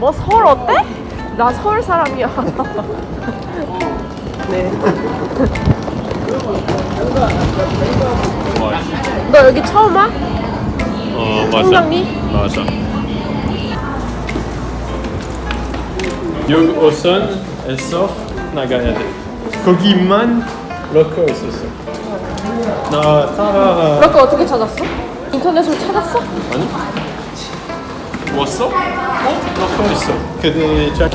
뭐 서울 어때? 나 서울 사람이야. 네. 와, 너 여기 처음 와? 어 맞아. 성당리? 맞아. 여기 우선에서 나가야 돼. 거기만 럭커 있었어. 나 따라 그렇게 어떻게 찾았어? 인터넷으로 찾았어? 아니? 왔어? 어? 럭커 있어. 근데 자.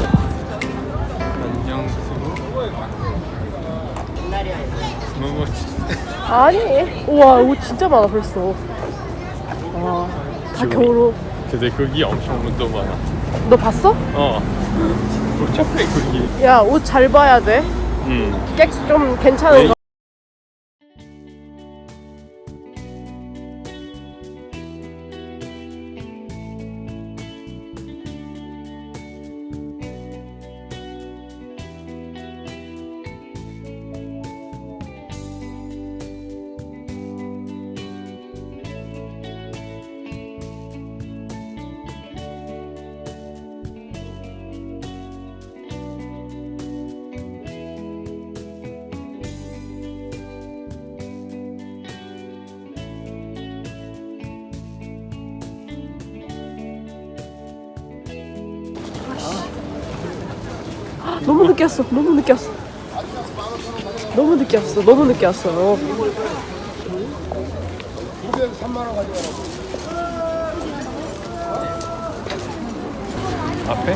안녕 수고. 너무 아니. 우와, 옷 진짜 많아 벌써. 와, 다 지금- 겨울옷. 근데 거기 엄청 운동 많아. 너 봤어? 어. 복잡해 거기. 야, 옷 잘 봐야 돼. 음. 객좀 괜찮은 네. 거. 너무 늦게 왔어. 너무 늦게 왔어. 너무 늦게 왔어. 너무 늦게 왔어. 앞에?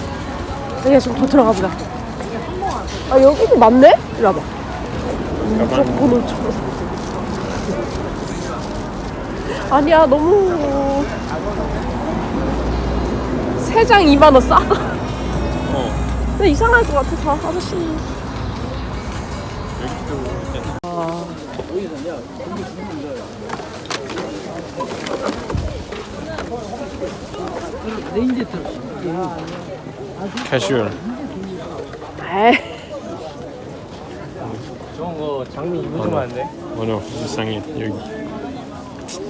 여기가 좀더 들어가 보자. 아 여기도 맞네? 이리 와봐. 가만. 번호 쳐. 아니야 너무 세장 2만 원 싸. 어. 근데 이상할 것 같아 다 아저씨는. 에이. 좋은 거 장미 입어주면 안 돼? 어려 세상에 여기.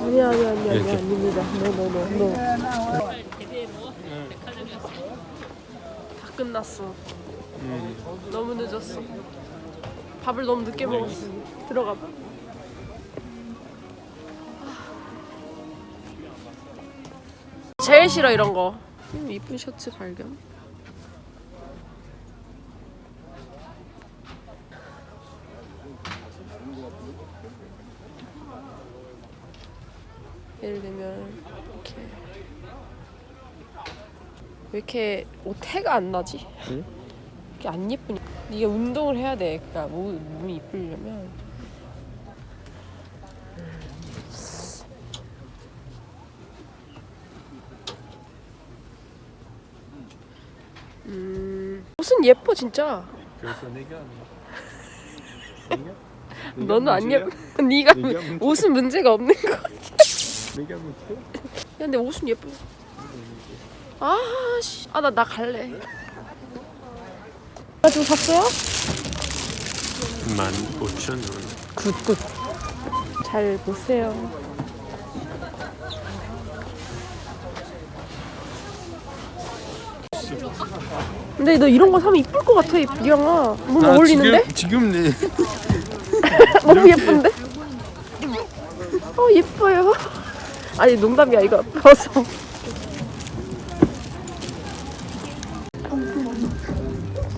아니야 아니야 아니야 이렇게. 아니야 아닙니다. 노노노 노. 다 끝났어. 너무 늦었어. 밥을 너무 늦게 먹었어. 들어가 봐. 제일 싫어 이런 거. 음, 이쁜 셔츠 발견. 예를 들면 이렇게 왜 이렇게 옷 태가 안 나지? 응? 이게 안 예쁘니? 네가 운동을 해야 돼. 그러니까 몸, 몸이 이쁘려면 음 옷은 예뻐 진짜. 그래서 내가 너는 안 예뻐. 네가 문제. 옷은 문제가 없는 거 같아. 내가? 야, 근데 옷은 예뻐. 아, 씨. 아, 나, 나 갈래. 가지고 샀어요? 만 오천 원. 굿, 굿. 잘 보세요. 근데 너 이런 거 사면 이쁠 것 같아, 이영아. 너무 어울리는데? 지금 내 너무 예쁜데? 어, 예뻐요. 아니, 농담이야, 이거. 벗어.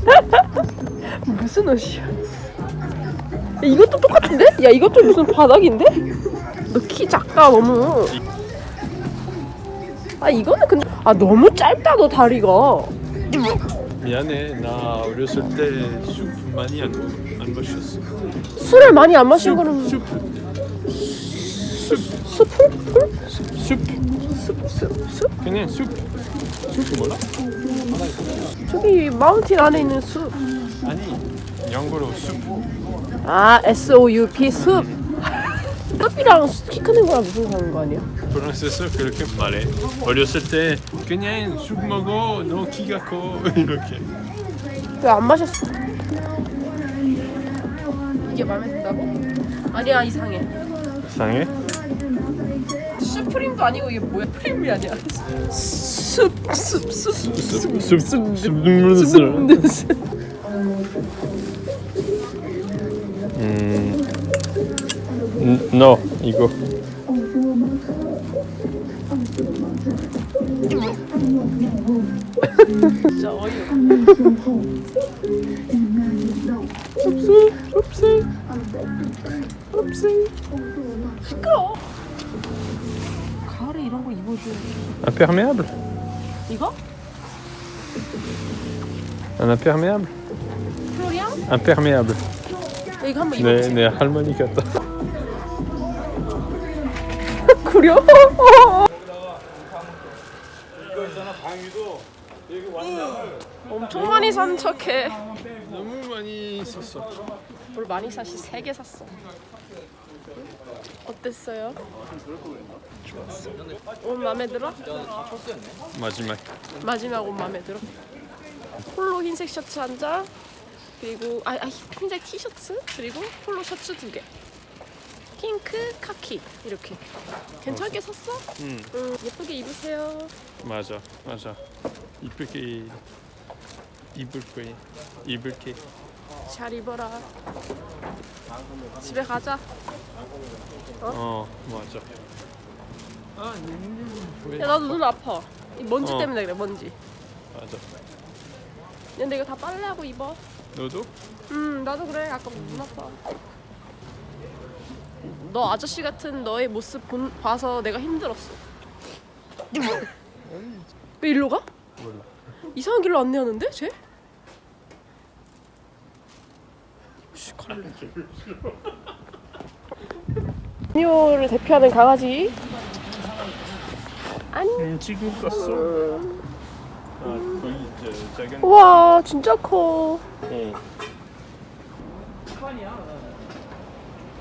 무슨 옷이야? 야, 이것도 똑같은데? 야, 이것도 무슨 바닥인데? 너 키 작다, 너무. 아, 이거는 근데. 아, 너무 짧다, 너 다리가. 미안해 나 어렸을 때술 많이 안, 안 마셨어. 술을 많이 안 마신 거는. 풀? 숲 숲? 숲? 숲? 그냥 숲. 숲 몰라? 저기 마운틴 안에 있는 숲. 아니 영어로 숲. 아 S O U P 숲. 숲이랑 키 크는 거랑 무슨 상관 거 아니야? 프랑스에서 그렇게 말해. 어렸을 때 그냥 술 먹어 너 키가 커 이렇게. 왜 안 마셨어? 이게 마음에 든다고? 아니야 이상해. 이상해? 슈프림도 아니고 이게 뭐야? 프림이 아니야. 숲, 숲, 숲, 숲, 숲, 숲, 숲. 음. 음, no, 이거. 진짜 어이없어. 숲스, 숲스, 숲스. 시끄러. 가을에 이런 거 입어줘. Imperméable. 이거? Un imperméable. 플로리안? Imperméable. 이거 한번 내, 입어보세요. 내 할머니 같다. 구려? 엄청 많이 산 척해. 너무 많이 썼어. 뭘 많이 사시 세 개 샀어. 어땠어요? 좋았어. 옷 마음에 들어? 마지막. 마지막 옷 마음에 들어? 폴로 흰색 셔츠 한 장, 그리고 아, 아 흰색 티셔츠 그리고 폴로 셔츠 두 개. 핑크, 카키 이렇게. 괜찮게 샀어? 응. 응, 예쁘게 입으세요. 맞아, 맞아. 이쁘게 입을 거야. 입을게. 잘 입어라. 집에 가자. 어, 맞아. 아, 왜? 야 나도 눈 아파. 이 먼지 어. 때문에 그래 먼지. 맞아. 근데 이거 다 빨래하고 입어. 너도? 음 나도 그래. 아까 눈 아파. 너 아저씨 같은 너의 모습 본, 봐서 내가 힘들었어. 왜 일로 가? 몰라. 이상한 길로 안내하는데 쟤? 씨 갈래. 니오를 대표하는 강아지. 안녕. 응, 지금 껐어. 아, 작은. 우와 진짜 커. 어.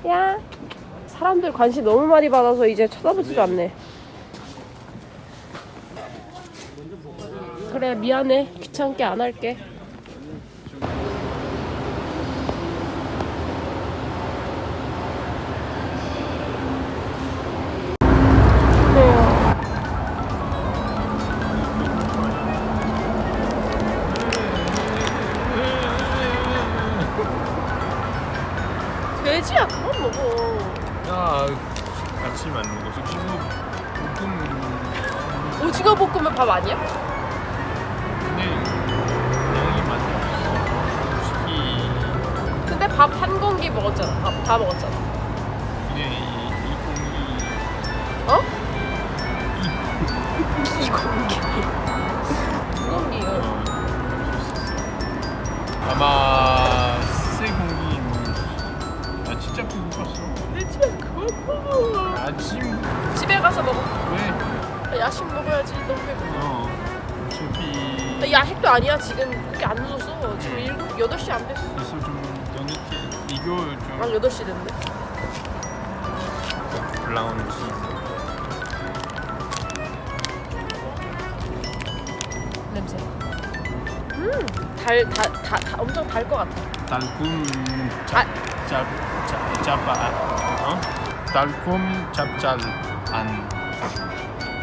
야 사람들 관심 너무 많이 받아서 이제 쳐다보지도 않네. 그래 미안해 귀찮게 안 할게. 밥 아니야? 근데 양이 없어. 솔직히 근데 밥 한 공기 먹었잖아. 밥 다 먹었잖아. 그냥 이, 이 공기 어? 이 공기. 두 공기요. 어, 아마 새 공기 아 진짜 배고팠어. 돼지야 그만 아침 집에 가서 먹어. 왜? 야식 먹어야지. 너무 배고파. 어 어차피 나 야식도 아니야. 지금 그렇게 안 늦었어. 지금 일곱 여덟 시 안 됐어. 그래서 좀더 늦게 이거 아좀 여덟 시 됐네. 치즈 냄새. 음, 달, 다, 다, 다 엄청 달 것 같아. 달콤 아. 짭짭 짭아 어? 달콤 짭짤한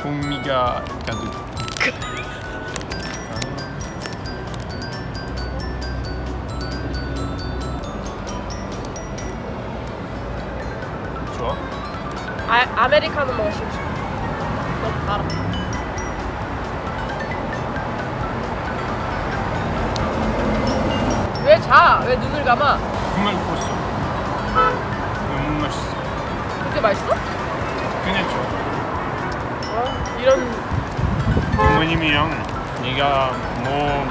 풍미가 가득 좋아? 아, 아메리카노 마시고 싶어. 너무 달아. 왜 자? 왜 눈을 감아? 정말 컸어 너무 맛있어 그렇게 맛있어? 그냥 좋아 어, 이런 부모님이랑 네가 뭐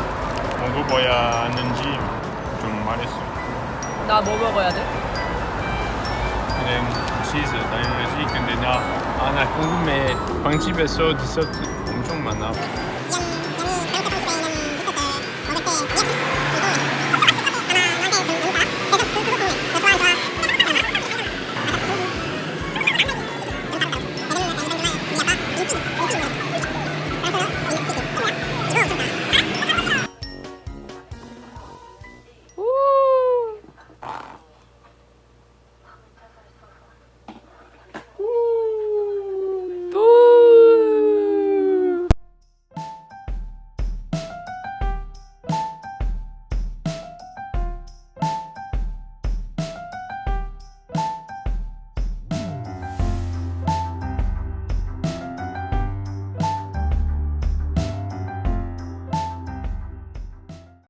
먹어봐야 하는지 좀 말했어. 나 뭐 먹어야 돼? 그냥 치즈 당연하지. 근데 나, 아, 나 궁금해. 빵집에서 디저트 엄청 많아